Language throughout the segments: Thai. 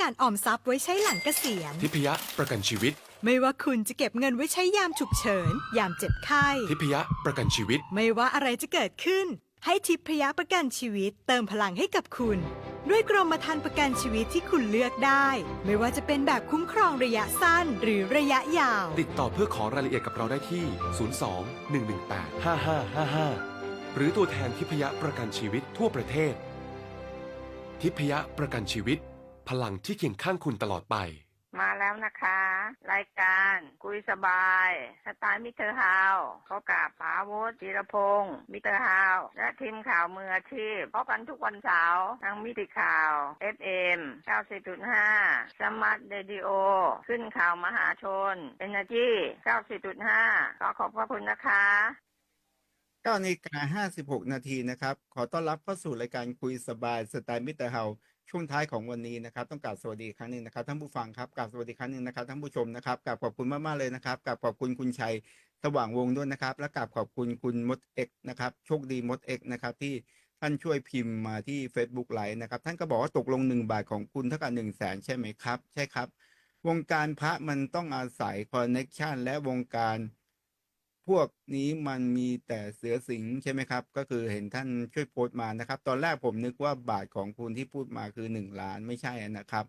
การออมทรัพย์ไว้ใช้หลังเกษียณ ทิพยะประกันชีวิต ไม่ว่าคุณจะเก็บเงินไว้ใช้ยามฉุกเฉิน ยามเจ็บไข้ ทิพยะประกันชีวิต ไม่ว่าอะไรจะเกิดขึ้น ให้ทิพยประกันชีวิตเติมพลังให้กับคุณ ด้วยกรมธรรม์ประกันชีวิตที่คุณเลือกได้ ไม่ว่าจะเป็นแบบคุ้มครองระยะสั้นหรือระยะยาว ติดต่อเพื่อขอรายละเอียดกับเราได้ที่ 02 118 5555 หรือตัวแทนทิพยะประกันชีวิตทั่วประเทศ ทิพยะประกันชีวิต พลังที่เคียงข้างคุณตลอดไป มาแล้วนะคะ รายการคุยสบายสไตล์มิเตอร์ฮาวพบกับปาวุฒิจิรพงศ์มิเตอร์ฮาวและทีมข่าวมืออาชีพพบกันทุกวันเสาร์ทางมิติข่าว FM 90.5สมาร์ทเรดิโอขึ้นข่าวมหาชน Energy 90.5ก็ขอบพระคุณนะคะ9นาฬิกา56 นาทีนะครับ ขอต้อนรับเข้าสู่รายการคุยสบายสไตล์มิตรเฮา ช่วงท้ายของวันนี้นะครับต้องกราบสวัสดีครั้งหนึ่งนะครับท่านผู้ฟังครับกราบสวัสดีครั้งหนึ่งนะครับท่านผู้ชมนะครับกราบขอบคุณมากๆเลยนะครับกราบขอบคุณคุณชัยสว่างวงด้วยนะครับ และกราบขอบคุณคุณมดเอกนะครับโชคดีมดเอกนะครับที่ท่านช่วยพิมพ์มาที่ Facebook ไลน์นะครับ ท่านก็บอกว่าตกลงหนึ่งบาทของคุณเท่ากับหนึ่งแสนใช่ไหมครับ ใช่ครับ วงการพระมันต้องอาศัยคอนเน็ชันและวงการ พวกนี้มันมีแต่เสือสิงใช่ไหมครับ ก็คือเห็นท่านช่วยโพสต์มานะครับ ตอนแรกผมนึกว่าบาทของคุณที่พูดมาคือหนึ่งล้านไม่ใช่นะครับ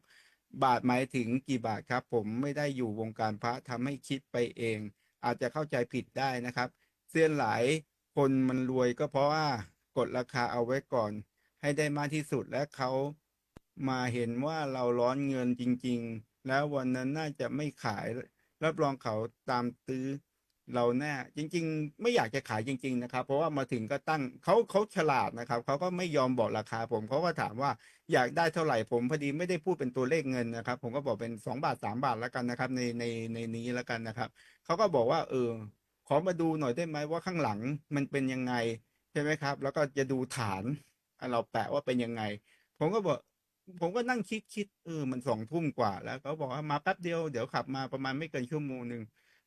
บาทหมายถึงกี่บาทครับ ผมไม่ได้อยู่วงการพระทำให้คิดไปเอง อาจจะเข้าใจผิดได้นะครับเซียนหลายคนมันรวยก็เพราะว่ากดราคาเอาไว้ก่อน ให้ได้มากที่สุดและเขามาเห็นว่าเราร้อนเงินจริง ๆ แล้ววันนั้นน่าจะไม่ขายรับรองเขาตามตื้อ เราแน่จริง ๆ ไม่อยากจะขายจริง ๆ นะครับ เพราะว่ามาถึงก็ตั้งเขาเขาฉลาดนะครับเขาก็ไม่ยอมบอกราคา ผมเขาก็ถามว่าอยากได้เท่าไหร่ผมพอดีไม่ได้พูดเป็นตัวเลขเงินนะครับ ผมก็บอกเป็นสองบาทสามบาทแล้วกันนะครับ ในในในนี้แล้วกันนะครับเขาก็บอกว่าเออขอมาดูหน่อยได้ไหมว่าข้างหลังมันเป็นยังไงใช่ไหมครับ แล้วก็จะดูฐานเราแปะว่าเป็นยังไง ผมก็บอกผมก็นั่งคิดคิดเออมันสองทุ่มกว่า แล้วเขาบอกว่ามาแป๊บเดียวเดี๋ยวขับมาประมาณไม่เกินชั่วโมงหนึ่ง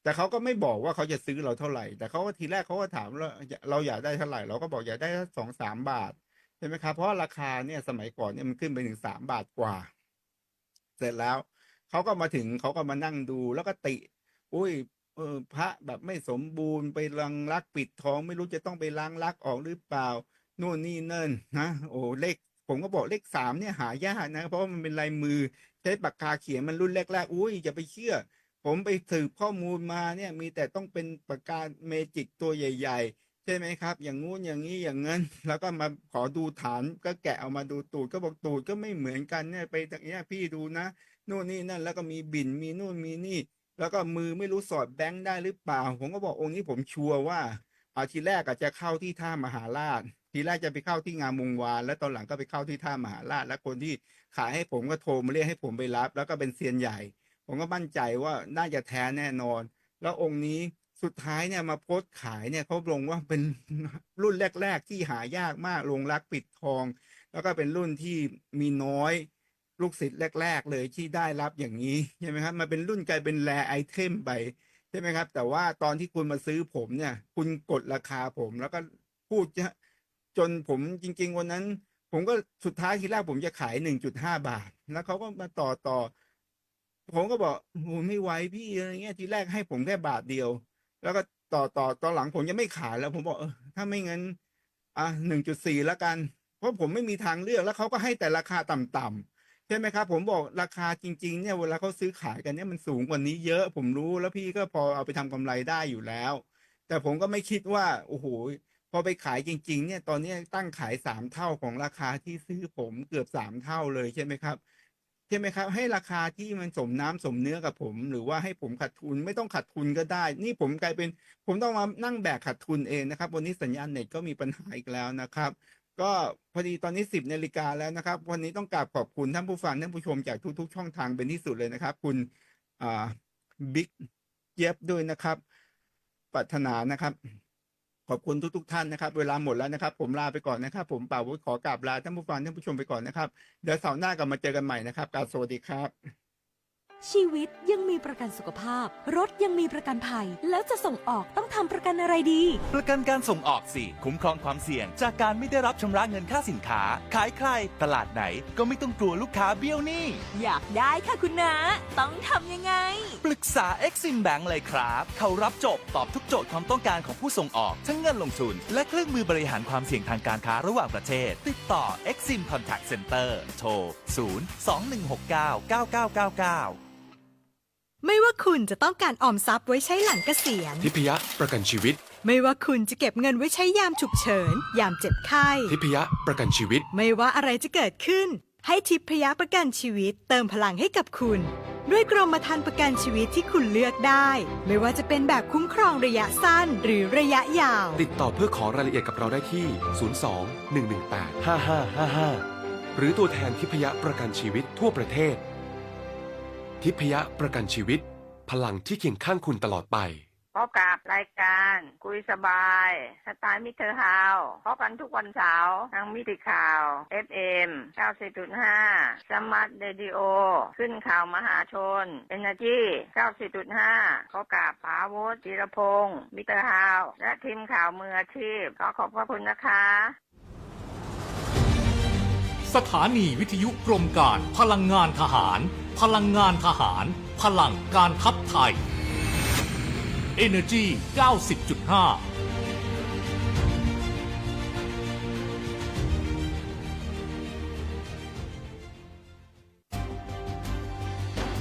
แต่เขาก็ไม่บอกว่าเขาจะซื้อเราเท่าไหร่ แต่เขาก็ทีแรกเขาก็ถามเราเราอยากได้เท่าไหร่ เราก็บอกอยากได้สองสามบาทใช่ไหมครับ เพราะราคาเนี่ยสมัยก่อนเนี่ยมันขึ้นไปถึงสามบาทกว่า เสร็จแล้วเขาก็มาถึงเขาก็มานั่งดูแล้วก็ติ อุ้ยเออพระแบบไม่สมบูรณ์ไปลังลักปิดทอง ไม่รู้จะต้องไปล้างลักออกหรือเปล่านู่นนี่เนิ่นนะโอ้เลขผมก็บอกเลขสามเนี่ยหายากนะ เพราะมันเป็นลายมือใช้ปากกาเขียนมันรุ่นแรกๆอุ้ยอย่าไปเชื่อ ผมไปสืบข้อมูลมาเนี่ยมีแต่ต้องเป็นปากกาเมจิกตัวใหญ่ ๆ ใช่ไหมครับ อย่างงู้นอย่างนี้อย่างนั้น แล้วก็มาขอดูฐานก็แกะเอามาดูตูดก็บอกตูดก็ไม่เหมือนกันเนี่ยไปอย่างเงี้ยพี่ดูนะนู่นนี่นั่นแล้วก็มีบินมีนู่นมีนี่ แล้วก็มือไม่รู้สอดแบงค์ได้หรือเปล่า ผมก็บอกองค์นี้ผมชัวร์ว่าเอาทีแรกอาจจะเข้าที่ท่ามหาราช ทีแรกจะไปเข้าที่งามวงวาน แล้วตอนหลังก็ไปเข้าที่ท่ามหาราช และคนที่ขายให้ผมก็โทรมาเรียกให้ผมไปรับ แล้วก็เป็นเซียนใหญ่ ผมก็มั่นใจว่าน่าจะแท้แน่นอน แล้วองค์นี้สุดท้ายเนี่ยมาโพสต์ขายเนี่ยเขาลงว่าเป็นรุ่นแรก ๆ ที่หายากมากลงรักปิดทอง แล้วก็เป็นรุ่นที่มีน้อยลูกศิษย์แรก ๆ เลยที่ได้รับอย่างนี้ใช่ไหมครับมันเป็นรุ่นกลายเป็นแรไอเทมไปใช่ไหมครับ แต่ว่าตอนที่คุณมาซื้อผมเนี่ย คุณกดราคาผมแล้วก็พูดจะจนผมจริง ๆ วันนั้น ผมก็สุดท้ายทีแรกผมจะขายหนึ่งจุดห้าบาท แล้วเขาก็มาต่อต่อ ผมก็บอกโอ้ไม่ไหวพี่อะไรเงี้ยทีแรกให้ผมแค่บาทเดียว แล้วก็ต่อต่อตอนหลังผมยังไม่ขายแล้ว ผมบอกเออถ้าไม่งั้น อะหนึ่งจุดสี่แล้วกัน เพราะผมไม่มีทางเลือกแล้วเขาก็ให้แต่ราคาต่ำๆใช่ไหมครับ ผมบอกราคาจริง ๆ เนี่ยเวลาเขาซื้อขายกันเนี่ยมันสูงกว่านี้เยอะ ผมรู้แล้วพี่ก็พอเอาไปทำกำไรได้อยู่แล้ว แต่ผมก็ไม่คิดว่าโอ้โหพอไปขายจริง ๆ เนี่ย ตอนนี้ตั้งขายสามเท่าของราคาที่ซื้อผมเกือบสามเท่าเลยใช่ไหมครับ ช่ไหมครับ ให้ราคาที่มันสมน้ำสมเนื้อกับผม หรือว่าให้ผมขาดทุนไม่ต้องขาดทุนก็ได้ นี่ผมกลายเป็น ผมต้องมานั่งแบกขาดทุนเองนะครับ วันนี้สัญญาณเน็ตก็มีปัญหาอีกแล้วนะครับ ก็พอดีตอนนี้สิบนาฬิกาแล้วนะครับ วันนี้ต้องกราบขอบคุณท่านผู้ฟังท่านผู้ชมจากทุกๆ ช่องทางเป็นที่สุดเลยนะครับ คุณบิ๊กเย็บด้วยนะครับปรารถนานะครับ ขอบคุณทุกๆท่านนะครับ เวลาหมดแล้วนะครับ ผมลาไปก่อนนะครับ ผมป่าวุฒิขอกราบลาท่านผู้ฟังท่านผู้ชมไปก่อนนะครับ เดี๋ยวเสาร์หน้ากลับมาเจอกันใหม่นะครับกราบสวัสดีครับ ชีวิตยังมีประกันสุขภาพ รถยังมีประกันภัย แล้วจะส่งออกต้องทำประกันอะไรดี ประกันการส่งออกสิ คุ้มครองความเสี่ยง จากการไม่ได้รับชำระเงินค่าสินค้า ขายใคร ตลาดไหนก็ไม่ต้องกลัวลูกค้าเบี้ยวหนี้อยากได้ค่ะคุณนาต้องทำยังไง ปรึกษา Exim Bank เลยครับ เขารับจบตอบทุกโจทย์ความต้องการของผู้ส่งออก ทั้งเงินลงทุน และเครื่องมือบริหารความเสี่ยงทางการค้าระหว่างประเทศ ติดต่อ Exim Contact Center โทร 0 2169 9999 ไม่ว่าคุณจะต้องการออมทรัพย์ไว้ใช้หลังเกษียณ ทิพยประกันชีวิต ไม่ว่าคุณจะเก็บเงินไว้ใช้ยามฉุกเฉิน ยามเจ็บไข้ ทิพยประกันชีวิต ไม่ว่าอะไรจะเกิดขึ้น ให้ทิพยประกันชีวิตเติมพลังให้กับคุณ ด้วยกรมธรรม์ประกันชีวิตที่คุณเลือกได้ ไม่ว่าจะเป็นแบบคุ้มครองระยะสั้นหรือระยะยาว ติดต่อเพื่อขอรายละเอียดกับเราได้ที่ 02 118 5555 หรือตัวแทนทิพยประกันชีวิตทั่วประเทศ ทิพยประกันชีวิต พลังที่เคียงข้างคุณตลอดไป พบกับรายการคุยสบายสไตล์มิเตอร์ฮาวพบกันทุกวันเสาร์ทางมิติข่าว FM 90.5สมาร์ทเรดิโอขึ้นข่าวมหาชน Energy 90.5พบกับปาวุฒิจิรพงศ์มิเตอร์ฮาวและทีมข่าวมืออาชีพ ขอขอบพระคุณนะคะ สถานีวิทยุกรมการ พลังงานทหาร พลังงานทหาร พลังการทัพไทย Energy 90.5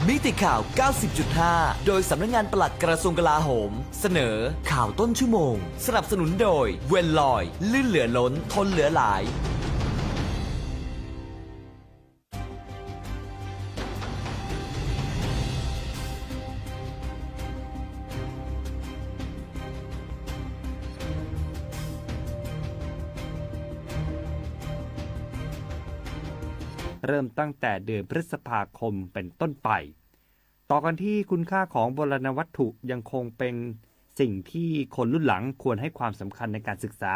มิติข่าว 90.5 โดยสำนักงานปลัดกระทรวงกลาโหม เสนอข่าวต้นชั่วโมง สนับสนุนโดย เวนลอย ลื่นเหลือล้น ทนเหลือหลาย เริ่มตั้งแต่เดือนพฤษภาคมเป็นต้นไป ต่อกันที่คุณค่าของโบราณวัตถุยังคงเป็นสิ่งที่คนรุ่นหลังควรให้ความสำคัญในการศึกษา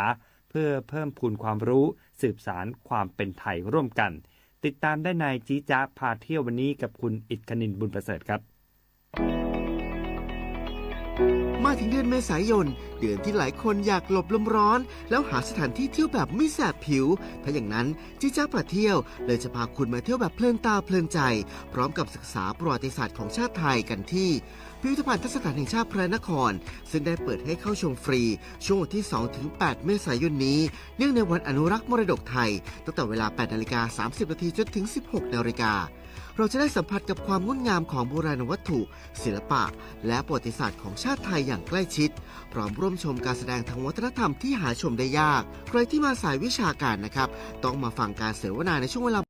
เพื่อเพิ่มพูนความรู้สืบสารความเป็นไทยร่วมกัน ติดตามได้ในจีจ้าพาเที่ยววันนี้กับคุณอิทคณินบุญประเสริฐครับ มาถึงเดือนเมษายน เดือนที่หลายคนอยากหลบลมร้อน แล้วหาสถานที่เที่ยวแบบไม่แสบผิว ถ้าอย่างนั้นจิจ้าประเที่ยว เลยจะพาคุณมาเที่ยวแบบเพลินตาเพลินใจ พร้อมกับศึกษาประวัติศาสตร์ของชาติไทยกันที่พิพิธภัณฑ์ทัศนแห่งชาติพระนคร ซึ่งได้เปิดให้เข้าชมฟรี ช่วงวันที่ 2-8 เมษายนนี้ เนื่องในวันอนุรักษ์มรดกไทย ตั้งแต่เวลา 8นาฬิกา30นาทีจนถึง 16นาฬิกาเราจะได้สัมผัสกับความงดงามของโบราณวัตถุ ศิลปะ และประวัติศาสตร์ของชาติไทยอย่าอย่างใกล้ชิด พร้อมร่วมชมการแสดงทางวัฒนธรรมที่หาชมได้ยาก ใครที่มาสายวิชาการนะครับ ต้องมาฟังการเสวนาในช่วงเวลา